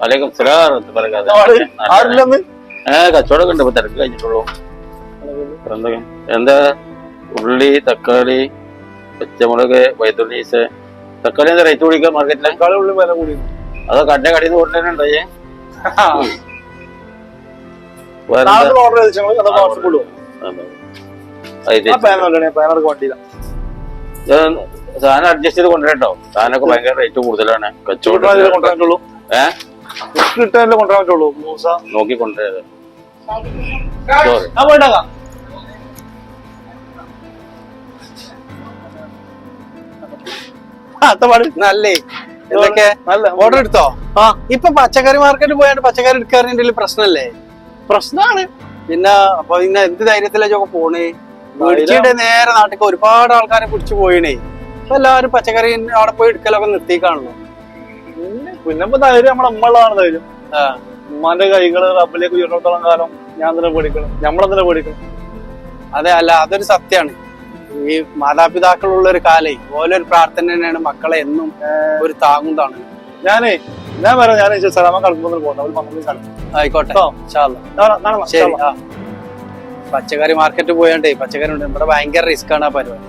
വലൈക്കും സലാം എന്ന് പറയാതെ. ആൾ നല്ല- ആരില്ലെന്ന്? ഏ കച്ചവടം ഉണ്ട് ഇപ്പൊ തിരക്ക് കഴിഞ്ഞിട്ടുള്ളൂ. എന്തൊക്കെ? എന്താ? ഉള്ളി തക്കാളി പച്ചമുളക് വൈദ്യുതീസ് തക്കാളി എന്താ റേറ്റ് കൂടിക്കുക മാർക്കറ്റിൽ തക്കാളി ഉള്ളി വില കൂടി അതോ കണ്ട കടയിൽ നിന്ന് വണ്ടിയില്ല സാധനം അഡ്ജസ്റ്റ് ചെയ്ത് കൊണ്ടുവരട്ടോ. സാധനമൊക്കെ ഭയങ്കര റേറ്റ് കൂടുതലാണ്. കച്ചവടം കൊണ്ടുവരാൻ പറ്റുള്ളൂ ഏ? കിട്ടാനല്ലേ കൊണ്ടുവരാൻ പറ്റുള്ളൂ മൂസ? നോക്കി കൊണ്ടുവരാത് സോറി ഞാൻ പോയിട്ടാക്കാം. ആ പാട് നല്ലേ? എന്തൊക്കെ നല്ല ഓർഡർ എടുത്തോ? ആ ഇപ്പൊ പച്ചക്കറി മാർക്കറ്റ് പോയാണ്ട് പച്ചക്കറി എടുക്കാറിന്റെ പ്രശ്നല്ലേ? പ്രശ്നമാണ് പിന്നെ അപ്പൊ പിന്നെ എന്ത് ധൈര്യത്തിലേക്കൊക്കെ പോണേ? മേടിച്ചിട്ട് നേരെ നാട്ടിൽ ഒരുപാട് ആൾക്കാരെ പിടിച്ചു പോയിണേ. എല്ലാവരും പച്ചക്കറി അവിടെ പോയി എടുക്കലൊക്കെ നിർത്തിക്കാണല്ലോ പിന്നെ പിന്നെ ഇപ്പൊ ധൈര്യം നമ്മളെ അമ്മളാണ് ധൈര്യം. ഉമ്മാന്റെ കൈകൾ റബ്ബിലേക്ക് ഉയർന്നിടത്തോളം കാലം ഞാൻ തന്നെ പേടിക്കണം. നമ്മളെന്തിനാ പേടിക്കണം. അതെ അല്ല അതൊരു സത്യാണ്. ഈ മാതാപിതാക്കളുള്ള ഒരു കാലേ ഓരോ പ്രാർത്ഥന തന്നെയാണ് മക്കളെ എന്നും ഒരു താങ്ങുന്നതാണ്. ഞാനേ ഞാൻ വരാം ഞാൻ സലാമ കളക്കുമ്പോൾ പോകണം അവർ മന്ത്രി സ്ഥലം ആയിക്കോട്ടെ ശരി പച്ചക്കറി മാർക്കറ്റ് പോയാണ്ടേ പച്ചക്കറി ഉണ്ട് ഇവിടെ ഭയങ്കര റിസ്ക് ആണ് ആ പരിപാടി.